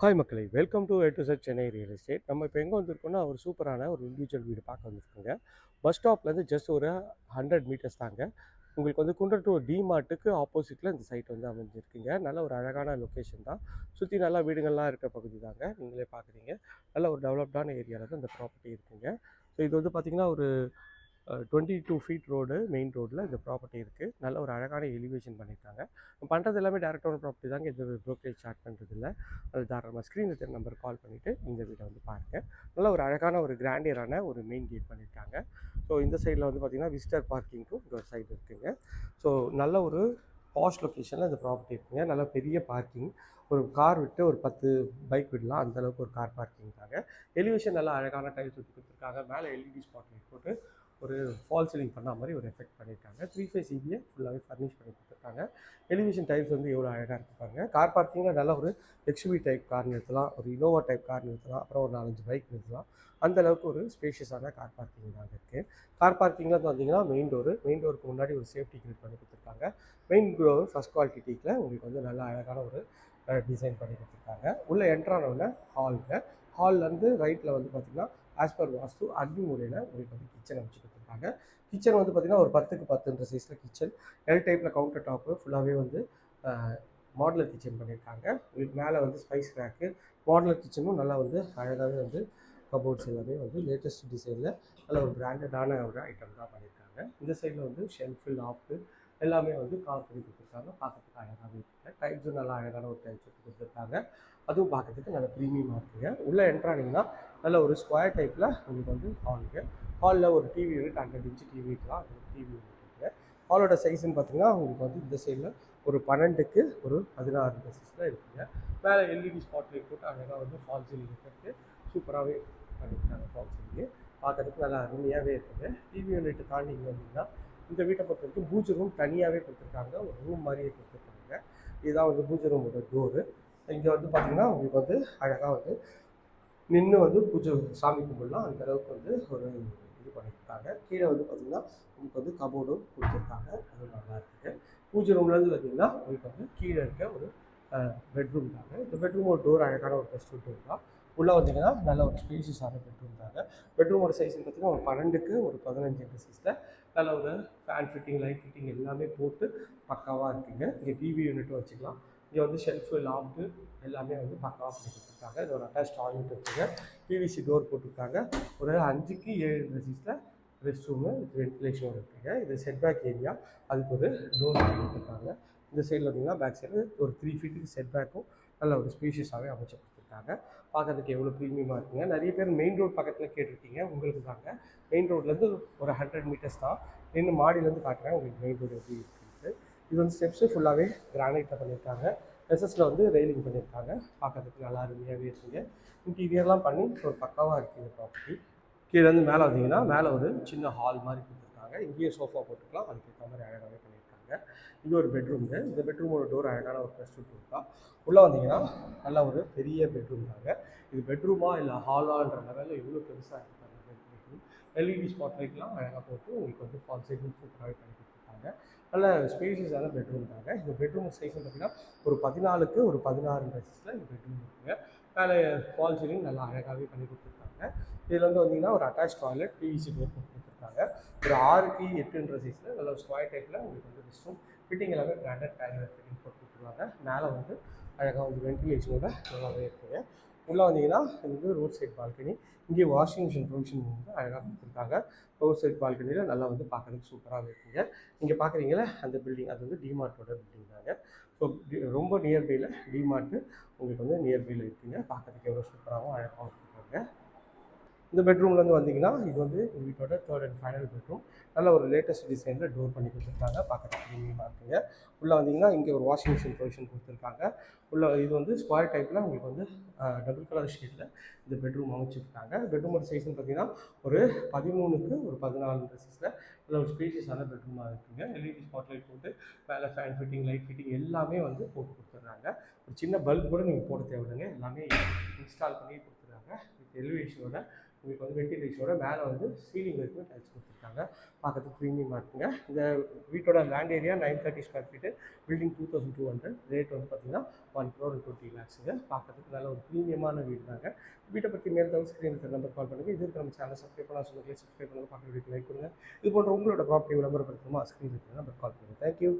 Hi மக்களை. Welcome to எட்டு to Chennai real estate நம்ம இப்போ எங்கே வந்திருக்கோம்னா ஒரு சூப்பரான ஒரு இண்டிவிஜுவல் வீடு பார்க்க வந்திருக்கோங்க. பஸ் ஸ்டாப்லேருந்து ஜஸ்ட் ஒரு ஹண்ட்ரட் மீட்டர்ஸ் தாங்க. உங்களுக்கு வந்து குண்டட்டூர் டி மார்ட்டுக்கு ஆப்போசிட்டில் இந்த சைட் வந்து அமைஞ்சிருக்குங்க. நல்ல ஒரு அழகான லொக்கேஷன் தான். சுற்றி நல்லா வீடுகள்லாம் இருக்க பகுதி தாங்க. நீங்களே பார்க்குறீங்க. நல்ல ஒரு டெவலப்டான ஏரியாவில் தான் இந்த ப்ராப்பர்ட்டி இருக்குங்க. ஸோ இது வந்து பார்த்திங்கன்னா ஒரு twenty two feet road main ரோட்டில் இந்த ப்ராப்பர்ட்டி இருக்குது நல்ல ஒரு அழகான எலிவேஷன் பண்ணியிருக்காங்க. பண்ணுறது எல்லாமே டேரெக்டான ப்ராப்பர்ட்டி தாங்க. எந்த ப்ரோக்கரேஜ் ஸ்டார்ட் பண்ணுறது இல்லை. அது தாராளமாக ஸ்க்ரீனில் நம்பர் கால் பண்ணிவிட்டு இந்த வீட்டை வந்து பாருங்கள் நல்ல ஒரு அழகான ஒரு கிராண்டியரான ஒரு மெயின் கேட் பண்ணியிருக்காங்க. ஸோ இந்த சைடில் வந்து பார்த்திங்கன்னா விசிட்டர் பார்க்கிங்க்கும் இந்த ஒரு சைடு இருக்குங்க. ஸோ நல்ல ஒரு பாஷ் லொக்கேஷனில் இந்த ப்ராப்பர்ட்டி இருக்குங்க. நல்ல பெரிய பார்க்கிங் ஒரு கார் விட்டு ஒரு பத்து பைக் விடலாம். அந்த அளவுக்கு ஒரு கார் பார்க்கிங் தாங்க. எலிவேஷன் நல்லா அழகான டைல்ஸ் ஊற்றி கொடுத்துருக்காங்க. மேலே எல்இடி ஸ்பாட் லைட் போட்டு ஒரு ஃபால் சீலிங் பண்ண மாதிரி ஒரு எஃபெக்ட் பண்ணியிருக்காங்க. த்ரீ ஃபைவ் சிபியை ஃபுல்லாகவே ஃபர்னிஷ் பண்ணி கொடுத்துருக்காங்க. எலிவேஷன் டைப்ஸ் வந்து எவ்வளோ அழகாக இருக்காங்க. கார் பார்க்கிங்கில் நல்லா ஒரு எக்ஸ்யூவி டைப் கார் நிறுத்தலாம். ஒரு இனோவா டைப் கார் நிறுத்தலாம். அப்புறம் ஒரு நாலஞ்சு பைக் நிறுத்தலாம். அந்த அளவுக்கு ஒரு ஸ்பேஷியஸான கார் பார்க்கிங் தான் இருக்குது கார் பார்க்கிங்கில் வந்து பார்த்தீங்கன்னா மெயின் டோரு மெயின் டோருக்கு முன்னாடி ஒரு சேஃப்டி கிரியேட் பண்ணி கொடுத்துருக்காங்க. மெயின் டோர் ஃபஸ்ட் குவாலிட்டி டீக்கில் உங்களுக்கு வந்து நல்லா அழகான ஒரு டிசைன் பண்ணி கொடுத்துருக்காங்க. உள்ளே என்ட்ரானவுடனே ஹாலில் ஹால்லேருந்து ரைட்டில் வந்து பார்த்திங்கன்னா ஆஸ் பர் வாஸ்து அக்னி முறையில் உங்களுக்கு வந்து கிச்சனை வச்சு கொடுத்துருக்காங்க கிச்சன் வந்து பார்த்திங்கன்னா ஒரு பத்துக்கு பத்துன்ற சைஸில் கிச்சன் எல் டைப்பில் கவுண்டர் டாப்பு ஃபுல்லாகவே வந்து மாடலர் கிச்சன் பண்ணியிருக்காங்க உங்களுக்கு மேலே வந்து ஸ்பைஸ் ரேக்கு மாடலர் கிச்சனும் நல்லா வந்து அழகாகவே வந்து கபோர்ட்ஸ் எல்லாமே வந்து லேட்டஸ்ட் டிசைனில் நல்ல ஒரு பிராண்டடான ஒரு ஐட்டம் தான் பண்ணியிருக்காங்க இந்த சைடில் வந்து ஷெல்ஃபு லாஃப்ட்டு எல்லாமே வந்து கால் பண்ணி கொடுத்துருக்காங்க. பார்க்கறதுக்கு அழகாகவே இருக்காங்க டைப்ஸும் நல்லா அழகான ஒரு டைப்ஸ் கொடுத்துருக்காங்க. அதுவும் பார்க்கறதுக்கு நல்ல ப்ரீமியமாக இருக்குங்க. உள்ளே என்ட்ரானிங்கன்னா நல்ல ஒரு ஸ்கொயர் டைப்பில் உங்களுக்கு வந்து ஹாலுக்கு ஹாலில் ஒரு டிவி இருக்குது ஹண்ட்ரட் இன்ச்சு டிவி இருக்கலாம். அது டிவி இருக்குங்க. ஹாலோட சைஸ்ன்னு பார்த்தீங்கன்னா உங்களுக்கு வந்து இந்த சைடில் ஒரு பன்னெண்டுக்கு ஒரு பதினாறு சைஸில் இருக்குங்க. மேலே எல்இடி ஸ்பாட் லைட் போட்டு அழகாக வந்து ஃபால் சீலிங் இருக்கிறது சூப்பராகவே பண்ணியிருக்காங்க ஃபால் சீலிங்கு பார்க்கறதுக்கு நல்லா அருமையாகவே இருக்குது டிவி யூனிட் தாண்டி இங்கே வந்தீங்கன்னா இந்த வீட்டை பொறுத்த வரைக்கும் பூஜை ரூம் தனியாகவே கொடுத்துருக்காங்க. ஒரு ரூம் மாதிரியே கொடுத்துருக்காங்க. இதுதான் வந்து பூஜை ரூமோட டோரு இங்கே வந்து பார்த்தீங்கன்னா உங்களுக்கு வந்து அழகாக வந்து நின்று வந்து பூஜை சாமி கும்பிடலாம். அந்த அளவுக்கு வந்து ஒரு இது பண்ணியிருக்காங்க. கீழே வந்து பார்த்தீங்கன்னா உங்களுக்கு வந்து கபோர்டும் கொடுத்துருக்காங்க. அது நல்லா இருக்குது பூஜை ரூம்லேருந்து பார்த்தீங்கன்னா உங்களுக்கு வந்து கீழே இருக்க ஒரு பெட்ரூம் தாங்க. இந்த பெட்ரூம் ஒரு டோர் அழகான ஒரு பெஸ்ட் டோர் தான். உள்ளே வந்தீங்கன்னா நல்ல ஒரு ஸ்பேசியஸான பெட்ரூம் தாங்க. பெட்ரூமோட சைஸ் பார்த்தீங்கன்னா ஒரு பன்னெண்டுக்கு ஒரு பதினஞ்சு சைஸில் நல்ல ஒரு ஃபேன் ஃபிட்டிங் லைட் ஃபிட்டிங் எல்லாமே போட்டு பக்காவாக இருக்குங்க. இங்கே டிவி யூனிட்டும் வச்சுக்கலாம். இங்கே வந்து ஷெல்ஃபு லாஃப்ட்டு எல்லாமே வந்து பக்காவாக பண்ணி கொடுத்துருக்காங்க இது ஒரு அட்டாச் டாய்லெட் இருக்குங்க பிவிசி டோர் போட்டிருக்காங்க. ஒரு அஞ்சுக்கு ஏழு சைஸில் ரெஸ்ட் ரூமு வென்டிலேஷன் இருக்குங்க. இது செட்பேக் ஏரியா அதுக்கு ஒரு டோர் கொடுத்துருக்காங்க. இந்த சைடில் பார்த்தீங்கன்னா பேக் சைடு ஒரு த்ரீ ஃபீட்டுக்கு செட் பேக்கும் நல்ல ஒரு ஸ்பீஷியஸாகவே அமைச்சு கொடுத்துருக்காங்க. பார்க்கறதுக்கு எவ்வளோ ப்ரீமியமாக இருக்குங்க. நிறைய பேர் மெயின் ரோட் பக்கத்தில் கேட்டிருக்கீங்க. உங்களுக்கு தாங்க மெயின் ரோட்லேருந்து ஒரு ஹண்ட்ரட் மீட்டர்ஸ் தான். நின்று மாடியிலேருந்து காட்டுறேன். உங்களுக்கு மெயின் ரோடு எப்படி இருக்குது இது வந்து ஸ்டெப்ஸு ஃபுல்லாகவே கிரானைட்டில் பண்ணியிருக்காங்க. எஸ்எஸில் வந்து ரெயிலிங் பண்ணியிருக்காங்க. பார்க்கறதுக்கு நல்லா அருமையாகவே இருக்குங்க. இன்டீரியர்லாம் பண்ணி ஒரு பக்காவாக இருக்குது ப்ராப்பர்ட்டி கீழே வந்து மேலே வந்தீங்கன்னா மேலே ஒரு சின்ன ஹால் மாதிரி கொடுத்துருக்காங்க. இங்கேயே சோஃபா போட்டுக்கலாம். அதுக்கேற்ற மாதிரி அழகாகவே பண்ணியிருக்காங்க. இது ஒரு பெட்ரூம்ங்க இந்த பெட்ரூமோட டோர் அழகான ஒரு பெஸ்ட் இருக்கா உள்ளே வந்தீங்கன்னா நல்ல ஒரு பெரிய பெட்ரூம் தாங்க. இது பெட்ரூமா இல்லை ஹாலான்ற லெவலில் எவ்வளோ பெருசாக இருக்குது பெட்ரூம் எல்இடி ஸ்பாட் லைட்லாம் அழகாக போட்டு உங்களுக்கு வந்து ஃபால் சைடும் சூப்பராகவே பண்ணி கொடுத்துருக்காங்க நல்ல ஸ்பேசியஸான பெட்ரூம் தாங்க. இந்த பெட்ரூம் சைஸ் பார்த்தீங்கன்னா ஒரு பதினாலுக்கு ஒரு பதினாறு சைஸில் இந்த பெட்ரூம் இருக்குங்க. மேலே ஃபால் சீலிங் நல்லா அழகாகவே பண்ணி கொடுத்துருக்காங்க. இதில் வந்து வந்தீங்கன்னா ஒரு அட்டாச் டாய்லெட் பிவிசி டோர் போட்டு கொடுத்துருக்காங்க. ஒரு ஆறுக்கு எட்டுன்ற சைஸில் நல்ல ஸ்கொயர் டைப்பில் உங்களுக்கு வந்து ரெஸ்ட் ரூம் ஃபிட்டிங் எல்லாமே பிராண்டட் டைலர் ஃபிட்டிங் போட்டு கொடுத்துருவாங்க. மேலே வந்து அழகாக வந்து வென்டிலேஷனோட நல்லாவே இருக்குங்க. உள்ளே வந்தீங்கன்னா இது வந்து ரோட் சைட் பால்கனி இங்கே வாஷிங் மிஷின் ப்ரொவிஷன் வந்து அழகாக கொடுத்துருக்காங்க. ரோட் சைட் பால்கனியில் நல்லா வந்து பார்க்குறதுக்கு சூப்பராக இருக்குங்க இங்கே. பார்க்குறீங்களே? அந்த பில்டிங் அது வந்து டிமார்ட்டோட பில்டிங் தாங்க. ஸோ ரொம்ப நியர்பையில் டிமார்ட்டு உங்களுக்கு வந்து நியர்பையில் இருக்குங்க. பார்க்குறதுக்கு எவ்வளோ சூப்பராகவும் அழகாகவும் இருக்காங்க இந்த பெட்ரூம்லேருந்து வந்தீங்கன்னா இது வந்து எங்கள் வீட்டோட தேர்ட் அண்ட் ஃபைனல் பெட்ரூம் நல்ல ஒரு லேட்டஸ்ட் டிசைனில் டோர் பண்ணி கொடுத்துருக்காங்க. பார்க்குறதுக்கு ப்ரீமியமாக இருக்குங்க. உள்ளே வந்தீங்கன்னா இங்கே ஒரு வாஷிங் மிஷின் ப்ரொவிஷன் கொடுத்துருக்காங்க. உள்ள இது வந்து ஸ்கொயர் டைப்பில் உங்களுக்கு வந்து டபுள் கலர் ஷேடில் இந்த பெட்ரூம் அமைச்சிருக்காங்க. பெட்ரூமோட சைஸ்னு பார்த்தீங்கன்னா ஒரு பதிமூணுக்கு ஒரு பதினாலு சைஸில் நல்ல ஒரு ஸ்பேஷியஸான பெட்ரூமாக இருக்குங்க. எல்இடி ஸ்பாட்லைட் போட்டு மேலே ஃபேன் ஃபிட்டிங் லைட் ஃபிட்டிங் எல்லாமே வந்து போட்டு கொடுத்துட்றாங்க. ஒரு சின்ன பல்ப் கூட நீங்கள் போட தேவையில்லைங்க. எல்லாமே இன்ஸ்டால் பண்ணி கொடுத்துட்றாங்க. வித் எலிவேஷனோட உங்களுக்கு வந்து வெண்டிலேஷனோட மேலே வந்து சீலிங் வரைக்கும் டைல்ஸ் கொடுத்துருக்காங்க. பார்க்கறதுக்கு ப்ரீமியமாக இருக்குங்க. இந்த வீட்டோட land area nine thirty square feet building two thousand two hundred rate வந்து பார்த்தீங்கன்னா ஒன் க்ரோர் டுவெண்ட்டி லேக்ஸுங்க பார்க்கறதுக்கு நல்ல ஒரு ப்ரீமியமான வீடு தாங்க வீட்டை பற்றி மேல் தவிர ஸ்க்ரீன் நம்பர் கால் பண்ணுங்கள் இது நம்ம சேனல் சப்ஸ்கிரைப் பண்ணலாம் சொல்லுங்கள் சப்ஸ்கிரைப் பண்ணுங்கள் பார்க்க வீடியோ லைக் பண்ணுங்கள் இது போன்ற உங்களோட ப்ராப்பர்ட்டி விளம்பரப்படுத்தணுமா ஸ்க்ரீன் நம்பர் கால் பண்ணுங்கள் தேங்க்யூ